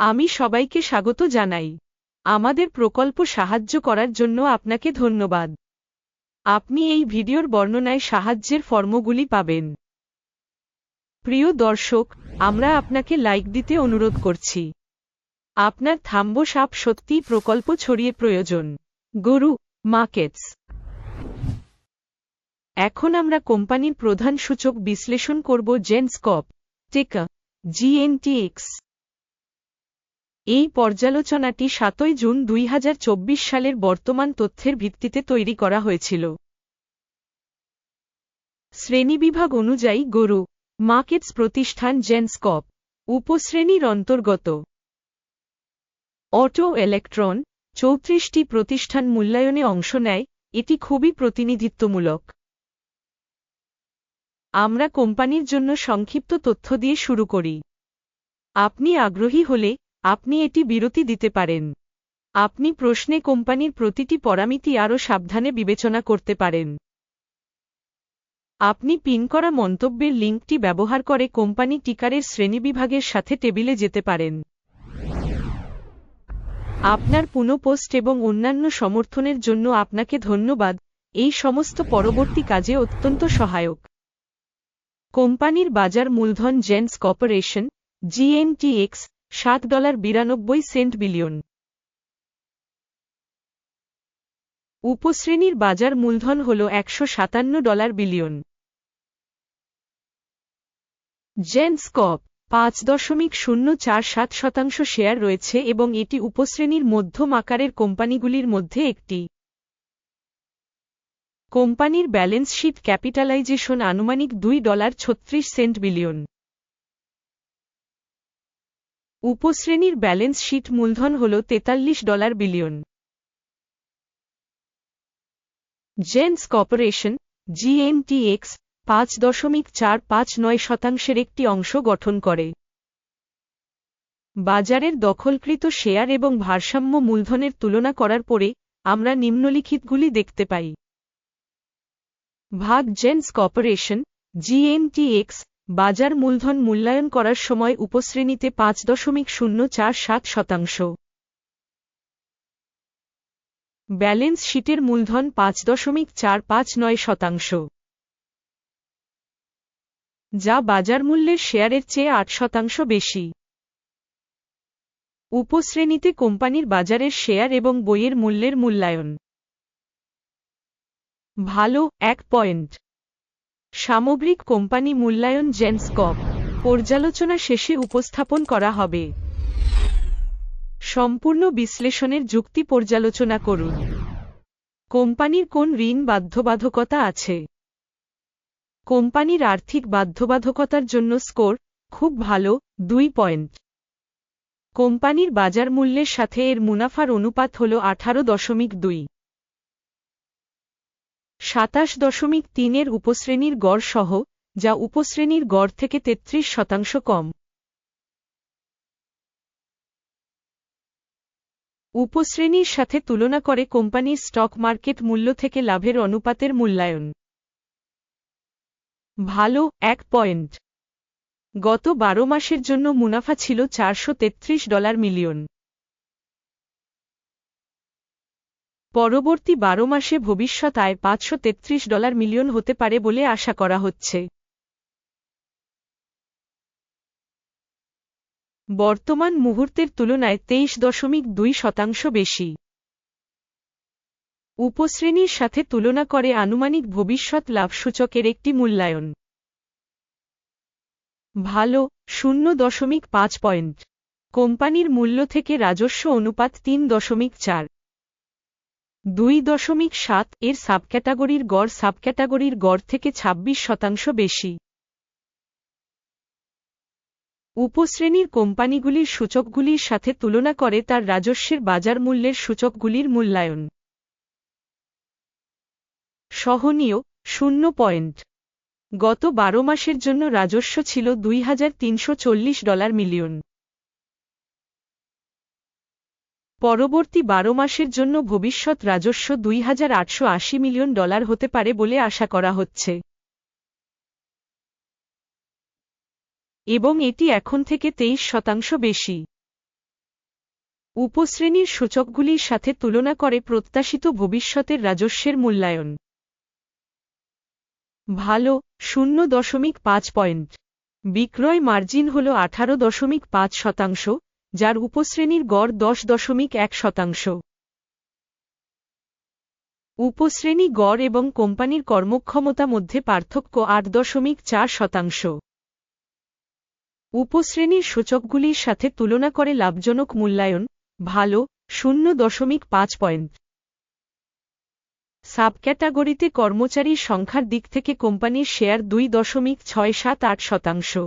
আমি সবাইকে স্বাগত জানাই। আমাদের প্রকল্প সাহায্য করার জন্য আপনাকে ধন্যবাদ। আপনি এই ভিডিওর বর্ণনায় সাহায্যের ফর্মগুলি পাবেন। প্রিয় দর্শক, আমরা আপনাকে লাইক দিতে অনুরোধ করছি। আপনার থাম্ব সাপ সত্যিই প্রকল্প ছড়িয়ে প্রয়োজন। গরু মার্কেটস এখন আমরা কোম্পানির প্রধান সূচক বিশ্লেষণ করব জেন্সকপ টেকা, জিএনটিএক্স। এই পর্যালোচনাটি সাতই জুন দুই হাজার চব্বিশ সালের বর্তমান তথ্যের ভিত্তিতে তৈরি করা হয়েছিল। শ্রেণীবিভাগ অনুযায়ী গরু, মার্কেটস প্রতিষ্ঠান জেন্সকপ, উপশ্রেণীর অন্তর্গত। অটো ইলেকট্রন, চৌত্রিশটি প্রতিষ্ঠান মূল্যায়নে অংশ নেয়, এটি খুবই প্রতিনিধিত্বমূলক। আমরা কোম্পানির জন্য সংক্ষিপ্ত তথ্য দিয়ে শুরু করি। আপনি আগ্রহী হলে আপনি এটি বিরতি দিতে পারেন। আপনি প্রশ্নে কোম্পানির প্রতিটি পরামিতি আরও সাবধানে বিবেচনা করতে পারেন। আপনি পিন করা মন্তব্যের লিঙ্কটি ব্যবহার করে কোম্পানি টিকারের শ্রেণীবিভাগের সাথে টেবিলে যেতে পারেন। আপনার পুনঃপোস্ট এবং অন্যান্য সমর্থনের জন্য আপনাকে ধন্যবাদ। এই সমস্ত পরবর্তী কাজে অত্যন্ত সহায়ক। কোম্পানির বাজার মূলধন জেন্স কর্পোরেশন, জিএনটিএক্স সাত ডলার বিরানব্বই সেন্ট বিলিয়ন। উপশ্রেণীর বাজার মূলধন হল একশো সাতান্ন ডলার বিলিয়ন। জেন্স কপ পাঁচ দশমিক শূন্য চার সাত শতাংশ শেয়ার রয়েছে এবং এটি উপশ্রেণীর মধ্যম আকারের কোম্পানিগুলির মধ্যে একটি। কোম্পানির ব্যালেন্স শিট ক্যাপিটালাইজেশন আনুমানিক দুই ডলার ছত্রিশ সেন্ট বিলিয়ন। উপশ্রেণীর ব্যালেন্স শীট মূলধন হল তেতাল্লিশ ডলার বিলিয়ন। জেন্স কর্পোরেশন জিএনটিএক্স পাঁচ দশমিক চার পাঁচ নয় শতাংশের একটি অংশ গঠন করে। বাজারের দখলকৃত শেয়ার এবং ভারসাম্য মূলধনের তুলনা করার পরে আমরা নিম্নলিখিতগুলি দেখতে পাই। ভাগ জেন্স কর্পোরেশন জিএনটিএক্স বাজার মূলধন মূল্যায়ন করার সময় উপশ্রেণীতে পাঁচ দশমিক শূন্য চার সাত শতাংশ। ব্যালেন্স শিটের মূলধন পাঁচ দশমিক চার পাঁচ নয় শতাংশ। যা বাজার মূল্যের শেয়ারের চেয়ে আট শতাংশ বেশি। উপশ্রেণীতে কোম্পানির বাজারের শেয়ার এবং বইয়ের মূল্যের মূল্যায়ন। ভালো, এক পয়েন্ট। সামগ্রিক কোম্পানি মূল্যায়ন জেন্সকপ পর্যালোচনা শেষে উপস্থাপন করা হবে। সম্পূর্ণ বিশ্লেষণের যুক্তি পর্যালোচনা করুন। কোম্পানির কোন ঋণ বাধ্যবাধকতা আছে? কোম্পানির আর্থিক বাধ্যবাধকতার জন্য স্কোর খুব ভালো, দুই পয়েন্ট। কোম্পানির বাজার মূল্যের সাথে এর মুনাফার অনুপাত হল আঠারো দশমিক দুই। সাতাশ দশমিক তিনের উপশ্রেণীর গড় সহ, যা উপশ্রেণীর গড় থেকে তেত্রিশ শতাংশ কম। উপশ্রেণীর সাথে তুলনা করে কোম্পানির স্টক মার্কেট মূল্য থেকে লাভের অনুপাতের মূল্যায়ন। ভালো, এক পয়েন্ট। গত বারো মাসের জন্য মুনাফা ছিল চারশো তেত্রিশ ডলার মিলিয়ন। পরবর্তী বারো মাসে ভবিষ্যৎ আয় পাঁচশো তেত্রিশ ডলার মিলিয়ন হতে পারে বলে আশা করা হচ্ছে। বর্তমান মুহূর্তের তুলনায় তেইশ দশমিক দুই শতাংশ বেশি। উপশ্রেণীর সাথে তুলনা করে আনুমানিক ভবিষ্যৎ লাভসূচকের একটি মূল্যায়ন। ভালো, শূন্য দশমিক পাঁচ পয়েন্ট। কোম্পানির মূল্য থেকে রাজস্ব অনুপাত তিন দশমিক চার। দুই দশমিক সাত এর সাবক্যাটাগরির গড় সাবক্যাটাগরির গড় থেকে ২৬ শতাংশ বেশি। উপশ্রেণীর কোম্পানিগুলির সূচকগুলির সাথে তুলনা করে তার রাজস্বের বাজার মূল্যের সূচকগুলির মূল্যায়ন। সহনীয়, শূন্য পয়েন্ট। গত বারো মাসের জন্য রাজস্ব ছিল দুই হাজার তিনশো চল্লিশ ডলার মিলিয়ন। পরবর্তী বারো মাসের জন্য ভবিষ্যৎ রাজস্ব দুই হাজার আটশো আশি মিলিয়ন ডলার হতে পারে বলে আশা করা হচ্ছে। এবং এটি এখন থেকে তেইশ শতাংশ বেশি। উপশ্রেণীর সূচকগুলির সাথে তুলনা করে প্রত্যাশিত ভবিষ্যতের রাজস্বের মূল্যায়ন। ভালো, শূন্য দশমিক পাঁচ পয়েন্ট। বিক্রয় মার্জিন হল আঠারো দশমিক পাঁচ শতাংশ। যার উপশ্রেণীর গড় দশ দশমিক এক শতাংশ। উপশ্রেণী গড় এবং কোম্পানির কর্মক্ষমতা মধ্যে পার্থক্য আট দশমিক চার শতাংশ। উপশ্রেণীর সূচকগুলির সাথে তুলনা করে লাভজনক মূল্যায়ন, ভালো, শূন্য দশমিক পাঁচ পয়েন্ট। সাবক্যাটাগরিতে কর্মচারীর সংখ্যার দিক থেকে কোম্পানির শেয়ার দুই দশমিক ছয় সাত আট শতাংশ।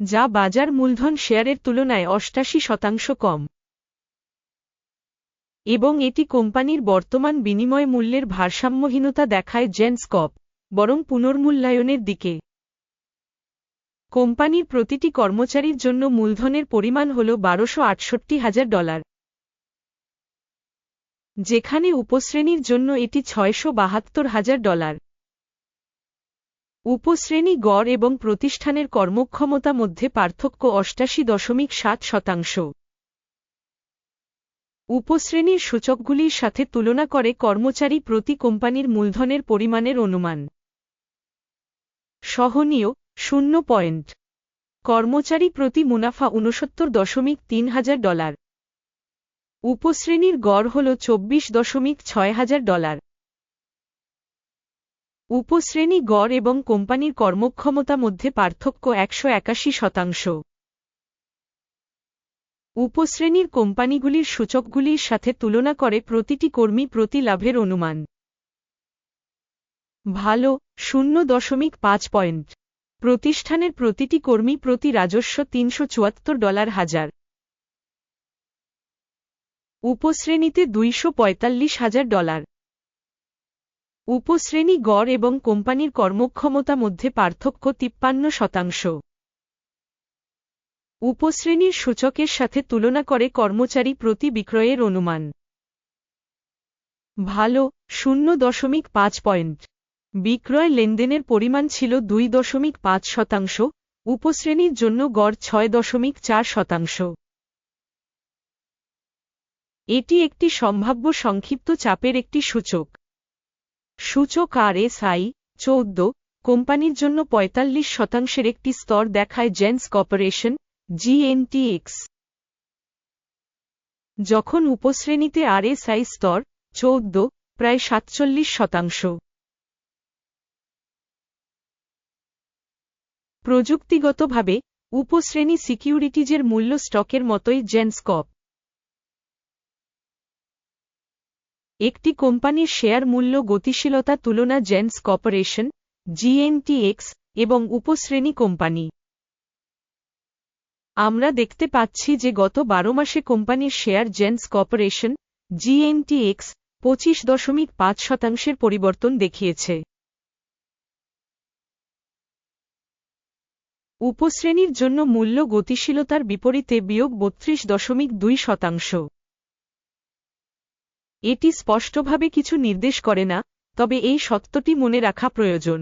যা বাজার মূলধন শেয়ারের তুলনায় অষ্টাশি শতাংশ কম। এবং এটি কোম্পানির বর্তমান বিনিময় মূল্যের ভারসাম্যহীনতা দেখায় জেন্সকপ বরং পুনর্মূল্যায়নের দিকে। কোম্পানির প্রতিটি কর্মচারীর জন্য মূলধনের পরিমাণ হল বারোশো আটষট্টি হাজার ডলার। যেখানে উপশ্রেণীর জন্য এটি ছয়শো বাহাত্তর হাজার ডলার। উপশ্রেণী গড় এবং প্রতিষ্ঠানের কর্মক্ষমতা মধ্যে পার্থক্য অষ্টাশি দশমিক সাত শতাংশ। উপশ্রেণীর সূচকগুলির সাথে তুলনা করে কর্মচারী প্রতি কোম্পানির মূলধনের পরিমাণের অনুমান। সহনীয়, শূন্য পয়েন্ট। কর্মচারী প্রতি মুনাফা উনসত্তর দশমিক তিন হাজার ডলার। উপশ্রেণীর গড় হল চব্বিশ দশমিক ছয় হাজার ডলার। উপশ্রেণী গড় এবং কোম্পানির কর্মক্ষমতা মধ্যে পার্থক্য একশো একাশি শতাংশ। উপশ্রেণীর কোম্পানিগুলির সূচকগুলির সাথে তুলনা করে প্রতিটি কর্মী প্রতি লাভের অনুমান। ভালো, শূন্য দশমিক পাঁচ পয়েন্ট। প্রতিষ্ঠানের প্রতিটি কর্মী প্রতি রাজস্ব তিনশো চুয়াত্তর ডলার হাজার। উপশ্রেণীতে দুইশো পঁয়তাল্লিশ হাজার ডলার। উপশ্রেণী গড় এবং কোম্পানির কর্মক্ষমতা মধ্যে পার্থক্য তিপ্পান্ন শতাংশ। উপশ্রেণীর সূচকের সাথে তুলনা করে কর্মচারী প্রতি বিক্রয়ের অনুমান। ভালো, শূন্য দশমিক পাঁচ পয়েন্ট। বিক্রয় লেনদেনের পরিমাণ ছিল দুই দশমিক পাঁচ শতাংশ, উপশ্রেণীর জন্য গড় ছয় দশমিক চার শতাংশ। এটি একটি সম্ভাব্য সংক্ষিপ্ত চাপের একটি সূচক। সূচক আর এস আই চৌদ্দ, কোম্পানির জন্য ৪৫ শতাংশের একটি স্তর দেখায় জেন্স কর্পোরেশন, জিএনটিএক্স। যখন উপশ্রেণীতে আর আরএসআই স্তর চৌদ্দ, প্রায় সাতচল্লিশ শতাংশ। প্রযুক্তিগতভাবে, উপশ্রেণী সিকিউরিটিজের মূল্য স্টকের মতোই জেন্সকপ একটি কোম্পানির শেয়ার মূল্য গতিশীলতা তুলনা জেন্স কর্পোরেশন জিএনটিএক্স এবং উপশ্রেণী কোম্পানি। আমরা দেখতে পাচ্ছি যে গত বারো মাসে কোম্পানির শেয়ার জেন্স কর্পোরেশন জিএনটিএক্স পঁচিশ দশমিক পাঁচ শতাংশের পরিবর্তন দেখিয়েছে। উপশ্রেণীর জন্য মূল্য গতিশীলতার বিপরীতে বিয়োগ বত্রিশ দশমিক দুই শতাংশ। এটি স্পষ্টভাবে কিছু নির্দেশ করে না, তবে এই সত্যটি মনে রাখা প্রয়োজন।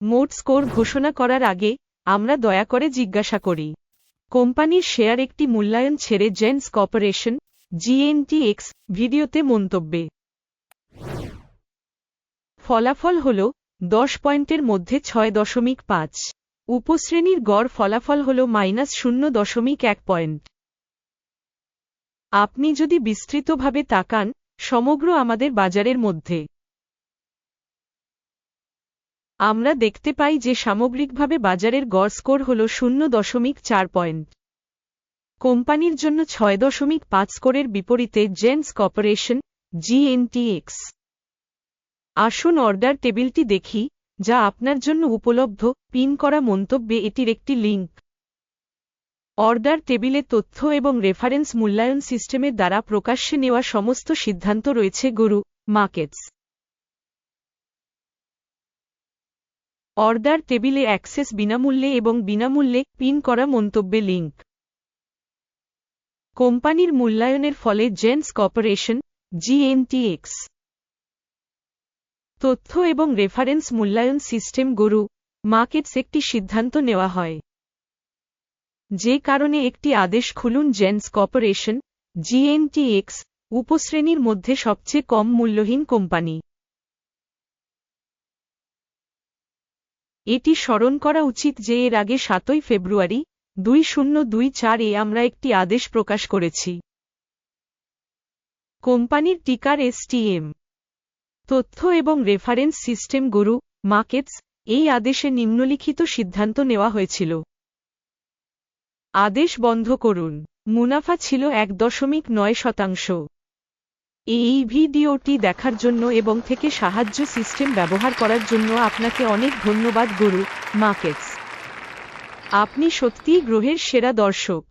মোট স্কোর ঘোষণা করার আগে, আমরা দয়া করে জিজ্ঞাসা করি। কোম্পানির শেয়ার একটি মূল্যায়ন ছেড়ে জেন্স কর্পোরেশন, জিএনটিএক্স, ভিডিওতে মন্তব্যে। ফলাফল হল, দশ পয়েন্টের মধ্যে ছয় দশমিক পাঁচ। উপশ্রেণীর গড় ফলাফল হল মাইনাস শূন্য দশমিক এক পয়েন্ট। আপনি যদি বিস্তৃতভাবে তাকান, সমগ্র আমাদের বাজারের মধ্যে। আমরা দেখতে পাই যে সামগ্রিকভাবে বাজারের গড় স্কোর হল শূন্য দশমিক চার পয়েন্ট। কোম্পানির জন্য ছয় দশমিক পাঁচ স্কোরের বিপরীতে জেন্স কর্পোরেশন, জিএনটিএক্স। আসুন অর্ডার টেবিলটি দেখি, যা আপনার জন্য উপলব্ধ। পিন করা মন্তব্যে এটির একটি লিঙ্ক অর্ডার টেবিলে তথ্য এবং রেফারেন্স মূল্যায়ন সিস্টেমের দ্বারা প্রকাশ্যে নেওয়া সমস্ত সিদ্ধান্ত রয়েছে, গুরু। মার্কেটস অর্ডার টেবিলে অ্যাক্সেস বিনামূল্যে এবং বিনামূল্যে পিন করা মন্তব্যে লিঙ্ক কোম্পানির মূল্যায়নের ফলে জেন্স কর্পোরেশন জিএনটিএক্স তথ্য এবং রেফারেন্স মূল্যায়ন সিস্টেম, গরু। মার্কেটস একটি সিদ্ধান্ত নেওয়া হয়। যে কারণে একটি আদেশ খুলুন জেন্স কর্পোরেশন জিএনটিএক্স উপশ্রেণীর মধ্যে সবচেয়ে কম মূল্যহীন কোম্পানি। এটি স্মরণ করা উচিত যে এর আগে সাতই ফেব্রুয়ারি দুই শূন্য দুই চার আমরা একটি আদেশ প্রকাশ করেছি। কোম্পানির টিকার এসটিএম তথ্য এবং রেফারেন্স সিস্টেম গুরু মার্কেটস এই আদেশে নিম্নলিখিত সিদ্ধান্ত নেওয়া হয়েছিল। আদেশ বন্ধ করুন। মুনাফা ছিল এক দশমিক নয় শতাংশ। এই ভিডিওটি দেখার জন্য এবং থেকে সাহায্য সিস্টেম ব্যবহার করার জন্য আপনাকে অনেক ধন্যবাদ, গুরু মার্কেটস আপনি সত্যিই গ্রহের সেরা দর্শক।